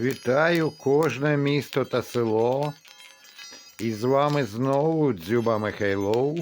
Вітаю кожне місто та село. І з вами знову Дзюба Михайлов.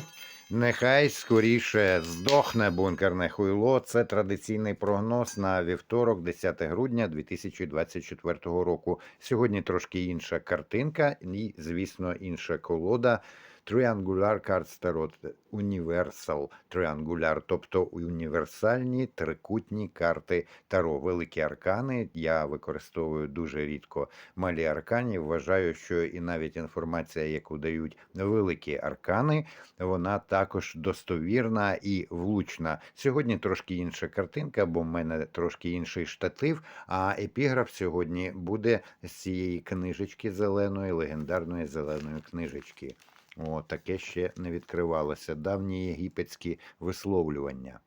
Нехай скоріше здохне бункерне хуйло. Це традиційний прогноз на вівторок, 10 грудня 2024 року. Сьогодні трошки інша картинка і, звісно, інша колода. Triangular Cards Tarot Universal Triangular, тобто універсальні трикутні карти Таро. Великі аркани. Я використовую дуже рідко малі аркані. Вважаю, що і навіть інформація, яку дають великі аркани, вона також достовірна і влучна. Сьогодні трошки інша картинка, бо в мене трошки інший штатив. А епіграф сьогодні буде з цієї книжечки зеленої, легендарної зеленої книжечки. О, таке ще не відкривалося. Давні єгипетські висловлювання.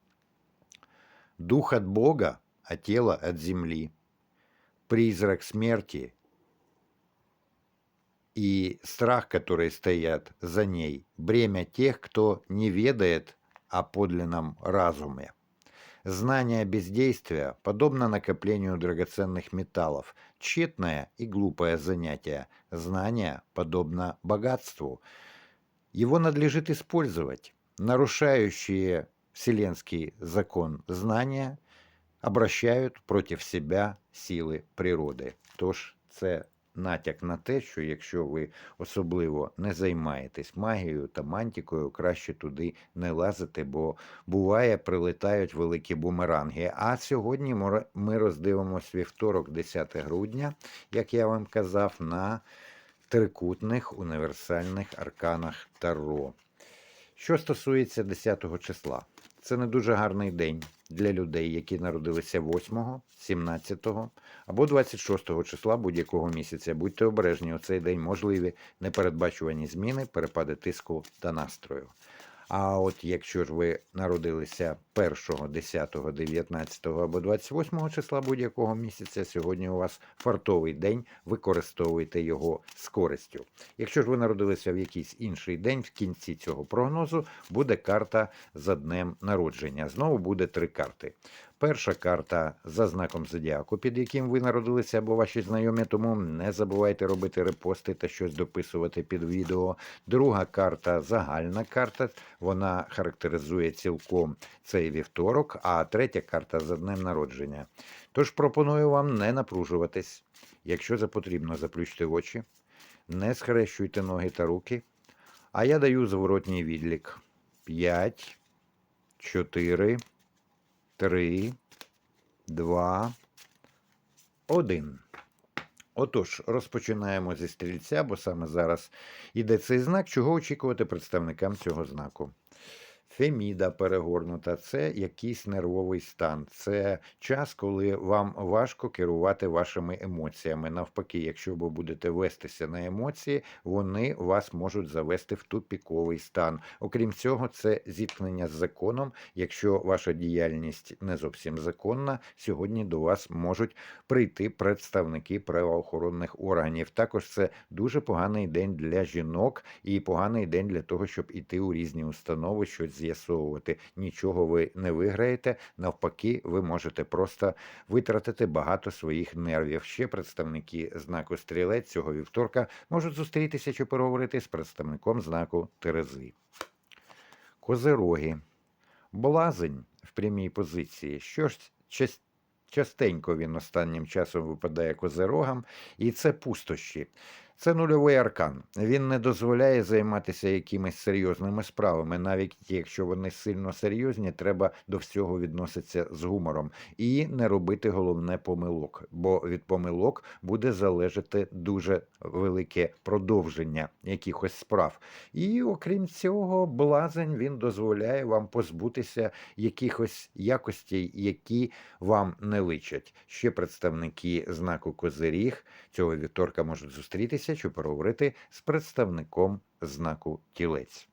Дух от Бога, а тело от земли. Призрак смерти и страх, которые стоят за ней, бремя тех, кто не ведает о подлинном разуме. Знание бездействия подобно накоплению драгоценных металлов, тщетное и глупое занятие. Знание подобно богатству. Его надлежит использовать. Нарушающие вселенский закон знания обращають проти себя сили природи. Тож це натяк на те, що якщо ви особливо не займаєтесь магією та мантікою, краще туди не лазити, бо буває, прилетають великі бумеранги. А сьогодні ми роздивимось вівторок, 10 грудня, як я вам казав, на трикутних універсальних арканах Таро. Що стосується 10 числа, це не дуже гарний день для людей, які народилися 8, 17 або 26 числа будь-якого місяця. Будьте обережні, у цей день можливі непередбачувані зміни, перепади тиску та настрою. А от якщо ж ви народилися 1, 10, 19 або 28 числа будь-якого місяця, сьогодні у вас фартовий день, використовуйте його з користю. Якщо ж ви народилися в якийсь інший день, в кінці цього прогнозу буде карта за днем народження. Знову буде три карти. Перша карта за знаком зодіаку, під яким ви народилися або ваші знайомі, тому не забувайте робити репости та щось дописувати під відео. Друга карта загальна карта, вона характеризує цілком цей вівторок, а третя карта за днем народження. Тож пропоную вам не напружуватись. Якщо за потрібно, заплющте очі, не схрещуйте ноги та руки. А я даю зворотній відлік. 5, 4, 3, 2, 1. Отож, розпочинаємо зі стрільця, бо саме зараз іде цей знак, чого очікувати представникам цього знаку. Феміда перегорнута це якийсь нервовий стан. Це час, коли вам важко керувати вашими емоціями. Навпаки, якщо ви будете вестися на емоції, вони вас можуть завести в тупіковий стан. Окрім цього, це зіткнення з законом. Якщо ваша діяльність не зовсім законна, сьогодні до вас можуть прийти представники правоохоронних органів. Також це дуже поганий день для жінок і поганий день для того, щоб іти у різні установи, щось з'ясовувати. Нічого ви не виграєте. Навпаки, ви можете просто витратити багато своїх нервів. Ще представники знаку стрілець цього вівторка можуть зустрітися чи переговорити з представником знаку Терези. Козироги. Блазень в прямій позиції. Що ж час- частенько він останнім часом випадає козирогам, і це пустощі. Це нульовий аркан. Він не дозволяє займатися якимись серйозними справами. Навіть якщо вони сильно серйозні, треба до всього відноситися з гумором і не робити головне помилок, бо від помилок буде залежати дуже велике продовження якихось справ. І окрім цього, блазень він дозволяє вам позбутися якихось якостей, які вам не личать. Ще представники знаку Козиріг цього вівторка можуть зустрітися чи поговорити з представником знаку Тілець.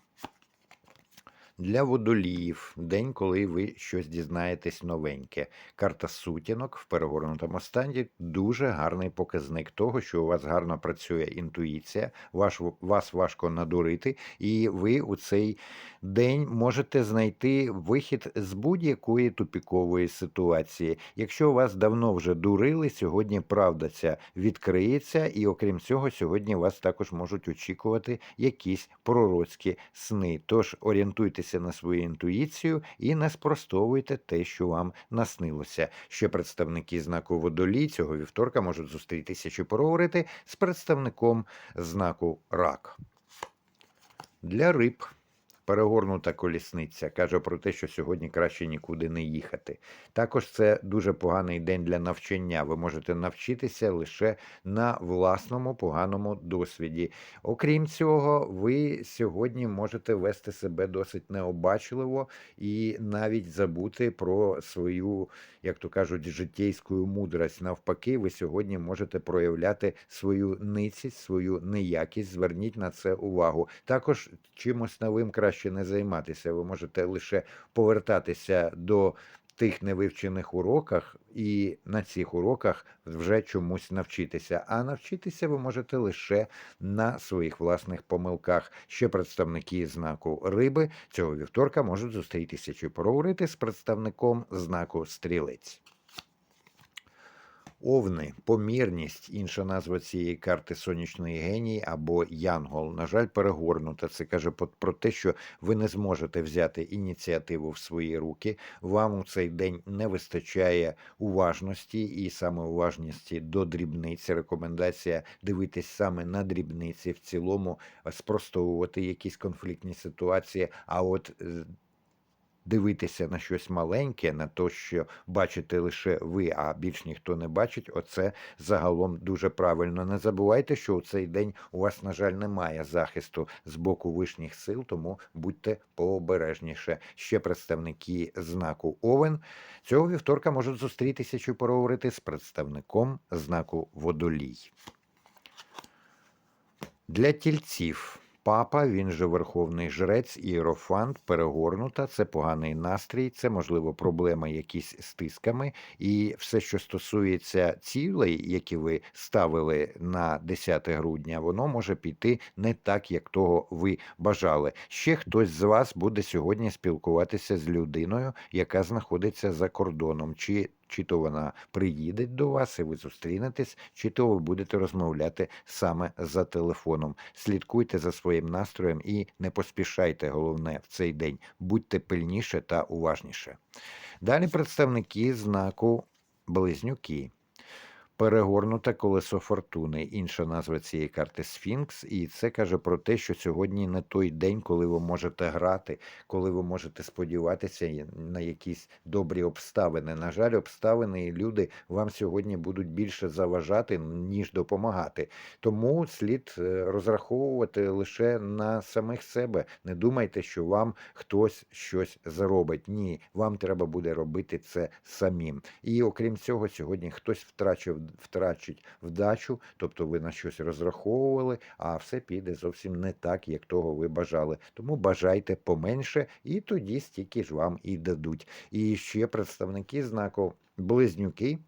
Для водоліїв день, коли ви щось дізнаєтесь новеньке. Карта сутінок в перегорнутому стані дуже гарний показник того, що у вас гарно працює інтуїція, ваш, вас важко надурити, і ви у цей день можете знайти вихід з будь-якої тупікової ситуації. Якщо вас давно вже дурили, сьогодні правда ця відкриється, і окрім цього, сьогодні вас також можуть очікувати якісь пророцькі сни. Тож орієнтуйтеся на свою інтуїцію і не спростовуйте те, що вам наснилося. Ще представники знаку водолій цього вівторка можуть зустрітися чи поговорити з представником знаку рак. Для риб перегорнута колісниця каже про те, що сьогодні краще нікуди не їхати. Також це дуже поганий день для навчання. Ви можете навчитися лише на власному поганому досвіді. Окрім цього, ви сьогодні можете вести себе досить необачливо і навіть забути про свою, як то кажуть, життєйську мудрость. Навпаки, ви сьогодні можете проявляти свою ницість, свою неякість. Зверніть на це увагу. Також чимось новим краще не займатися. Ви можете лише повертатися до тих невивчених уроках, і на цих уроках вже чомусь навчитися. А навчитися ви можете лише на своїх власних помилках. Ще представники знаку риби цього вівторка можуть зустрітися чи поговорити з представником знаку стрілець. Овни, помірність, інша назва цієї карти сонячний геній або Янгол. На жаль, перегорнута. Це каже про те, що ви не зможете взяти ініціативу в свої руки. Вам у цей день не вистачає уважності і саме уважності до дрібниць. Рекомендація дивитись саме на дрібниці, в цілому спростовувати якісь конфліктні ситуації. А от дивитися на щось маленьке, на те, що бачите лише ви, а більш ніхто не бачить, оце загалом дуже правильно. Не забувайте, що у цей день у вас, на жаль, немає захисту з боку вишніх сил, тому будьте пообережніше. Ще представники знаку Овен цього вівторка можуть зустрітися чи поговорити з представником знаку Водолій. Для тільців. Папа, він же верховний жрець, іерофант, перегорнута, це поганий настрій, це можливо проблеми якісь з тисками. І все, що стосується цілей, які ви ставили на 10 грудня, воно може піти не так, як того ви бажали. Ще хтось з вас буде сьогодні спілкуватися з людиною, яка знаходиться за кордоном. чи чи то вона приїде до вас і ви зустрінетесь, чи то ви будете розмовляти саме за телефоном. Слідкуйте за своїм настроєм і не поспішайте, головне, в цей день. Будьте пильніше та уважніше. Далі представники знаку Близнюки перегорнуте колесо фортуни. Інша назва цієї карти Сфінкс, і це каже про те, що сьогодні не той день, коли ви можете грати, коли ви можете сподіватися на якісь добрі обставини. На жаль, обставини і люди вам сьогодні будуть більше заважати, ніж допомагати. Тому слід е, розраховувати лише на самих себе. Не думайте, що вам хтось щось заробить. Ні, вам треба буде робити це самим. І окрім цього, сьогодні хтось втрачив втрачить вдачу, тобто ви на щось розраховували, а все піде зовсім не так, як того ви бажали. Тому бажайте поменше, і тоді стільки ж вам і дадуть. І ще представники знаку близнюки.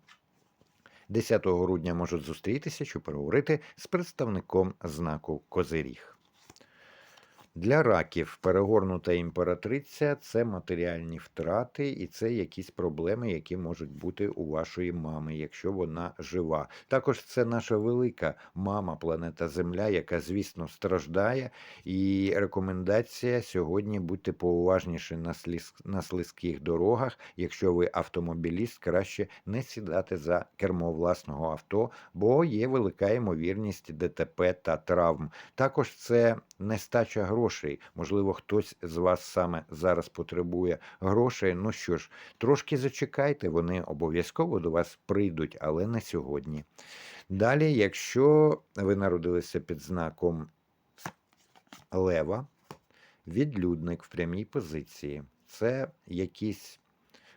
10 грудня можуть зустрітися, щоб переговорити з представником знаку Козиріг. Для раків перегорнута імператриця це матеріальні втрати, і це якісь проблеми, які можуть бути у вашої мами, якщо вона жива. Також це наша велика мама, планета Земля, яка, звісно, страждає. І рекомендація сьогодні будьте поуважніше на на слизьких дорогах. Якщо ви автомобіліст, краще не сідати за кермо власного авто, бо є велика ймовірність ДТП та травм. Також це нестача грошей. Можливо, хтось з вас саме зараз потребує грошей. Ну що ж, трошки зачекайте, вони обов'язково до вас прийдуть, але не сьогодні. Далі, якщо ви народилися під знаком Лева, відлюдник в прямій позиції, це якісь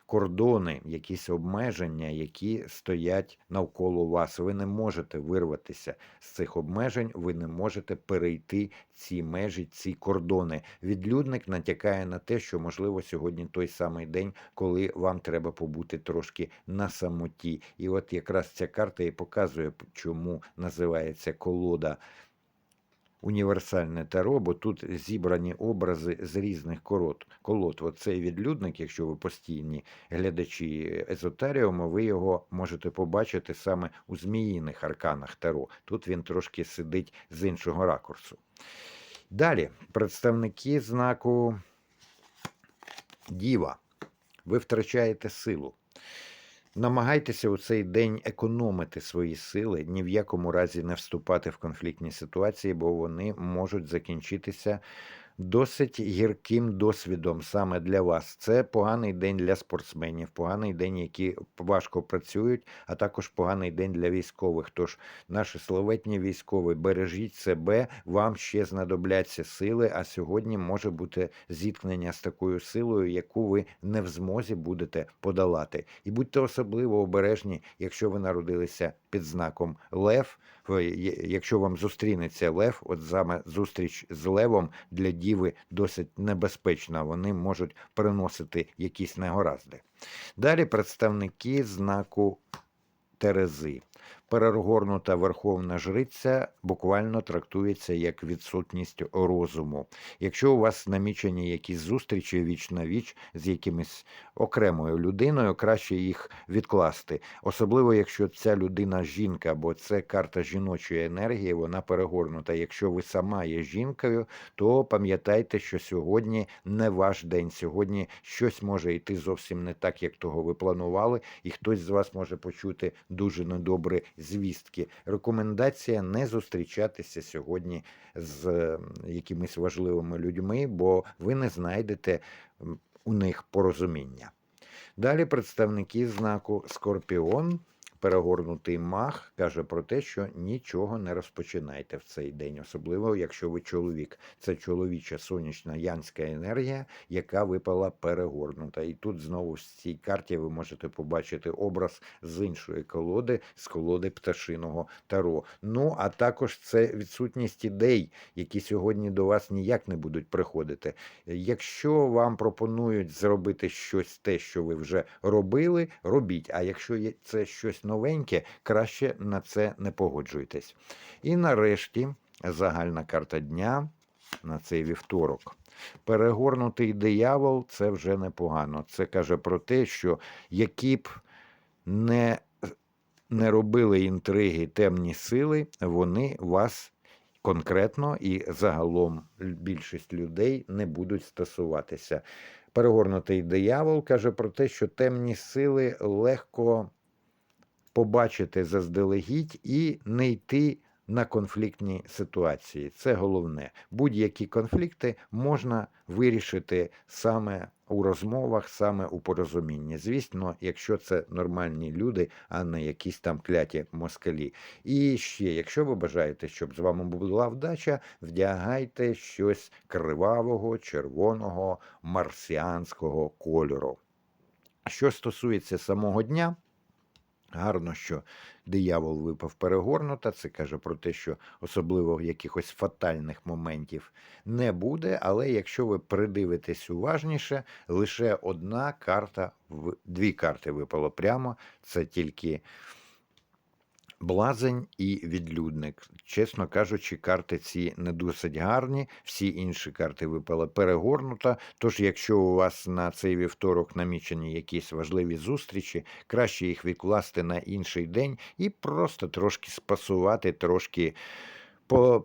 кордони, якісь обмеження, які стоять навколо вас. Ви не можете вирватися з цих обмежень, ви не можете перейти ці межі, ці кордони. Відлюдник натякає на те, що можливо сьогодні той самий день, коли вам треба побути трошки на самоті. І от якраз ця карта і показує, чому називається колода універсальне таро, бо тут зібрані образи з різних колод. колод. От цей відлюдник, якщо ви постійні глядачі езотеріуму, ви його можете побачити саме у зміїних арканах таро. Тут він трошки сидить з іншого ракурсу. Далі, представники знаку Діва. Ви втрачаєте силу. Намагайтеся у цей день економити свої сили, ні в якому разі не вступати в конфліктні ситуації, бо вони можуть закінчитися досить гірким досвідом саме для вас. Це поганий день для спортсменів, поганий день, які важко працюють, а також поганий день для військових. Тож наші славетні військові, бережіть себе, вам ще знадобляться сили. А сьогодні може бути зіткнення з такою силою, яку ви не в змозі будете подолати. І будьте особливо обережні, якщо ви народилися під знаком Лев. Якщо вам зустрінеться Лев, от саме зустріч з Левом для діви досить небезпечна, вони можуть приносити якісь негоразди. Далі представники знаку Терези перегорнута верховна жриця буквально трактується як відсутність розуму. Якщо у вас намічені якісь зустрічі віч на віч з якимось окремою людиною, краще їх відкласти. Особливо, якщо ця людина жінка, бо це карта жіночої енергії, вона перегорнута. Якщо ви сама є жінкою, то пам'ятайте, що сьогодні не ваш день. Сьогодні щось може йти зовсім не так, як того ви планували, і хтось з вас може почути дуже недобре звістки. Рекомендація не зустрічатися сьогодні з якимись важливими людьми, бо ви не знайдете у них порозуміння. Далі представники знаку Скорпіон перегорнутий мах каже про те, що нічого не розпочинайте в цей день, особливо якщо ви чоловік. Це чоловіча сонячна янська енергія, яка випала перегорнута. І тут знову в цій карті ви можете побачити образ з іншої колоди, з колоди пташиного таро. Ну а також це відсутність ідей, які сьогодні до вас ніяк не будуть приходити. Якщо вам пропонують зробити щось те, що ви вже робили, робіть. А якщо це щось новеньке, краще на це не погоджуйтесь. І нарешті загальна карта дня на цей вівторок. Перегорнутий диявол це вже непогано. Це каже про те, що які б не не робили інтриги темні сили, вони вас конкретно і загалом більшість людей не будуть стосуватися. Перегорнутий диявол каже про те, що темні сили легко побачити заздалегідь і не йти на конфліктні ситуації. Це головне. Будь-які конфлікти можна вирішити саме у розмовах, саме у порозумінні. Звісно, якщо це нормальні люди, а не якісь там кляті москалі. І ще, якщо ви бажаєте, щоб з вами була вдача, вдягайте щось кривавого, червоного, марсіанського кольору. Що стосується самого дня, Гарно, що диявол випав перегорнута. Це каже про те, що особливо якихось фатальних моментів не буде. Але якщо ви придивитесь уважніше, лише одна карта, дві карти випало прямо. Це тільки Блазень і відлюдник. Чесно кажучи, карти ці не досить гарні, всі інші карти випали перегорнута. Тож, якщо у вас на цей вівторок намічені якісь важливі зустрічі, краще їх відкласти на інший день і просто трошки спасувати, трошки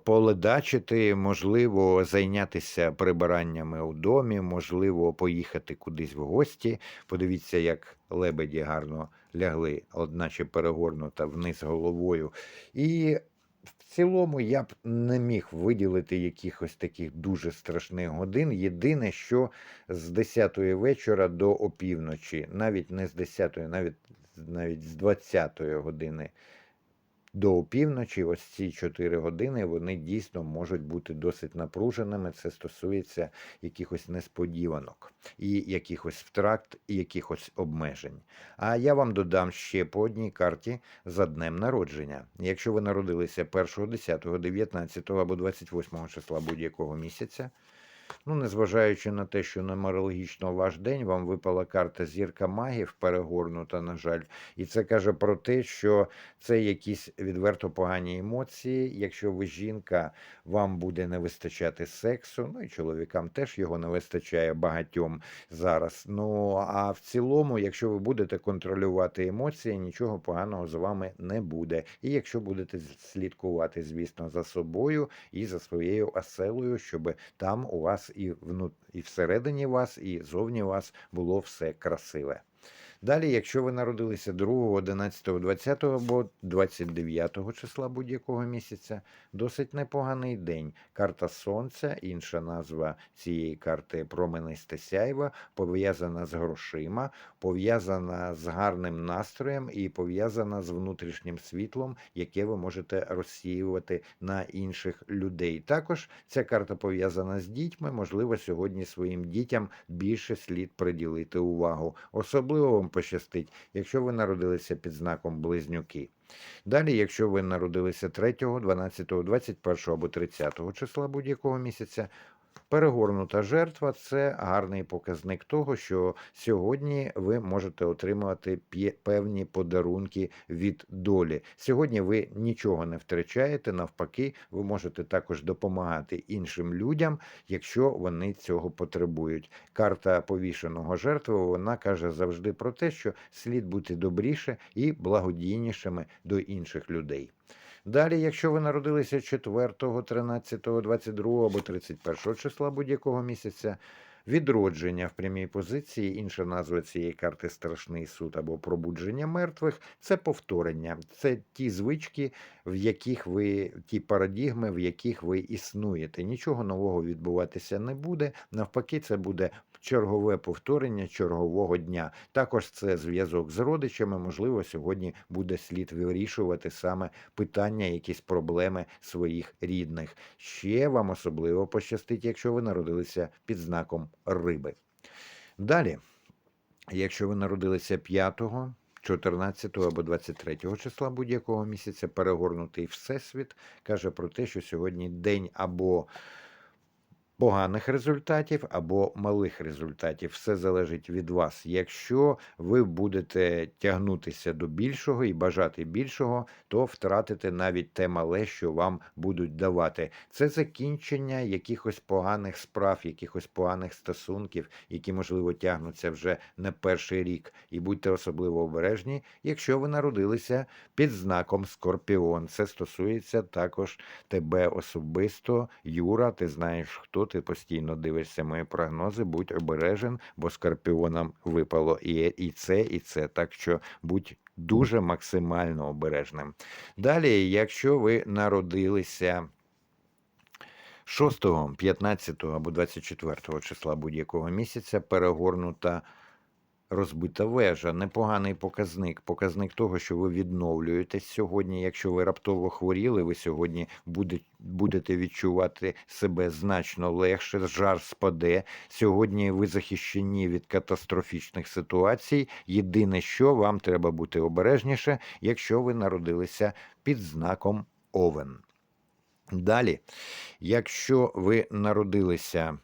поледачити, можливо, зайнятися прибираннями у домі, можливо, поїхати кудись в гості. Подивіться, як лебеді гарно лягли, одначе перегорнута вниз головою. І в цілому я б не міг виділити якихось таких дуже страшних годин. Єдине, що з 10 вечора до опівночі, навіть не з 10, навіть навіть з 20 години до опівночі, ось ці 4 години, вони дійсно можуть бути досить напруженими. Це стосується якихось несподіванок і якихось втрат, і якихось обмежень. А я вам додам ще по одній карті за днем народження. Якщо ви народилися 1, 10, 19 або 28 числа будь-якого місяця, Ну, незважаючи на те, що нумерологічно ваш день вам випала карта зірка магів перегорнута, на жаль, і це каже про те, що це якісь відверто погані емоції. Якщо ви жінка, вам буде не вистачати сексу. Ну і чоловікам теж його не вистачає багатьом зараз. Ну а в цілому, якщо ви будете контролювати емоції, нічого поганого з вами не буде. І якщо будете слідкувати, звісно, за собою і за своєю оселею, щоб там у вас і вну... і всередині вас, і зовні вас було все красиве. Далі, якщо ви народилися 2, 11, 20 або 29 числа будь-якого місяця, досить непоганий день. Карта Сонця, інша назва цієї карти променисте сяйва, пов'язана з грошима, пов'язана з гарним настроєм і пов'язана з внутрішнім світлом, яке ви можете розсіювати на інших людей. Також ця карта пов'язана з дітьми. Можливо, сьогодні своїм дітям більше слід приділити увагу. Особливо пощастить, якщо ви народилися під знаком близнюки. Далі, якщо ви народилися 3, 12, 21 або 30 числа будь-якого місяця, Перегорнута жертва це гарний показник того, що сьогодні ви можете отримувати певні подарунки від долі. Сьогодні ви нічого не втрачаєте, навпаки, ви можете також допомагати іншим людям, якщо вони цього потребують. Карта повішеного жертви вона каже завжди про те, що слід бути добріше і благодійнішими до інших людей. Далі, якщо ви народилися 4, 13, 22 або 31 числа будь-якого місяця, відродження в прямій позиції, інша назва цієї карти страшний суд або пробудження мертвих це повторення. Це ті звички, в яких ви, ті парадігми, в яких ви існуєте. Нічого нового відбуватися не буде. Навпаки, це буде чергове повторення чергового дня. Також це зв'язок з родичами. Можливо, сьогодні буде слід вирішувати саме питання, якісь проблеми своїх рідних. Ще вам особливо пощастить, якщо ви народилися під знаком риби. Далі, якщо ви народилися 5, 14 або 23 числа будь-якого місяця, перегорнутий всесвіт каже про те, що сьогодні день або поганих результатів або малих результатів. Все залежить від вас. Якщо ви будете тягнутися до більшого і бажати більшого, то втратите навіть те мале, що вам будуть давати. Це закінчення якихось поганих справ, якихось поганих стосунків, які, можливо, тягнуться вже не перший рік. І будьте особливо обережні, якщо ви народилися під знаком Скорпіон. Це стосується також тебе особисто. Юра, ти знаєш, хто ти постійно дивишся мої прогнози, будь обережен, бо скорпіонам випало і, і це, і це. Так що будь дуже максимально обережним. Далі, якщо ви народилися. 6, 15 або 24 числа будь-якого місяця перегорнута розбита вежа, непоганий показник. Показник того, що ви відновлюєтесь сьогодні. Якщо ви раптово хворіли, ви сьогодні будете відчувати себе значно легше, жар спаде. Сьогодні ви захищені від катастрофічних ситуацій. Єдине, що вам треба бути обережніше, якщо ви народилися під знаком Овен. Далі, якщо ви народилися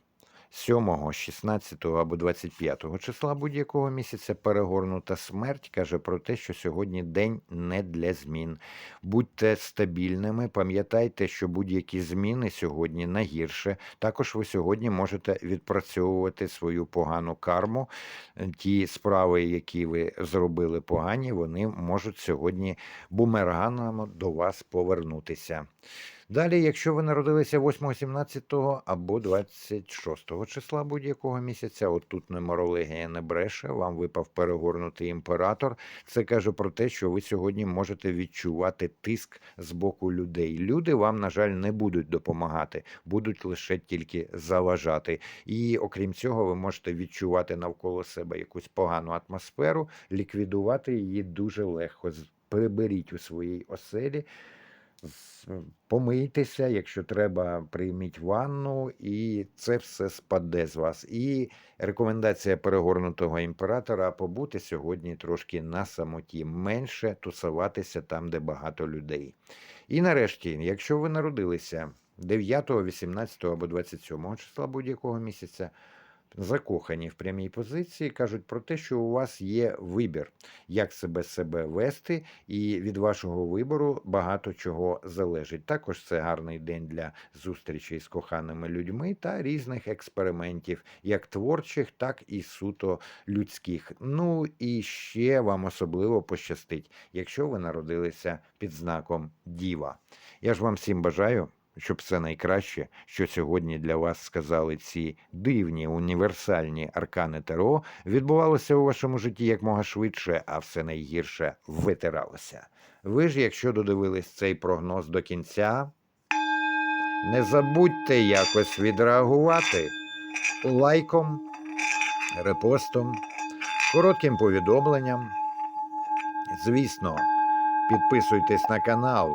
7, 16 або 25 числа будь-якого місяця перегорнута смерть каже про те, що сьогодні день не для змін. Будьте стабільними, пам'ятайте, що будь-які зміни сьогодні на гірше. Також ви сьогодні можете відпрацьовувати свою погану карму. Ті справи, які ви зробили погані, вони можуть сьогодні бумеранами до вас повернутися. Далі, якщо ви народилися 8, 17 або 26 числа будь-якого місяця, от тут нумерологія не бреше, вам випав перегорнутий імператор. Це каже про те, що ви сьогодні можете відчувати тиск з боку людей. Люди вам, на жаль, не будуть допомагати, будуть лише тільки заважати. І окрім цього, ви можете відчувати навколо себе якусь погану атмосферу, ліквідувати її дуже легко. приберіть у своїй оселі, помийтеся, якщо треба, прийміть ванну, і це все спаде з вас. І рекомендація перегорнутого імператора побути сьогодні трошки на самоті, менше тусуватися там, де багато людей. І нарешті, якщо ви народилися 9, 18 або 27 числа будь-якого місяця, закохані в прямій позиції, кажуть про те, що у вас є вибір, як себе себе вести, і від вашого вибору багато чого залежить. Також це гарний день для зустрічей з коханими людьми та різних експериментів, як творчих, так і суто людських. Ну і ще вам особливо пощастить, якщо ви народилися під знаком Діва. Я ж вам всім бажаю. Щоб все найкраще, що сьогодні для вас сказали ці дивні універсальні аркани ТРО, відбувалося у вашому житті якмога швидше, а все найгірше витиралося. Ви ж, якщо додивились цей прогноз до кінця, не забудьте якось відреагувати лайком, репостом, коротким повідомленням. Звісно, підписуйтесь на канал,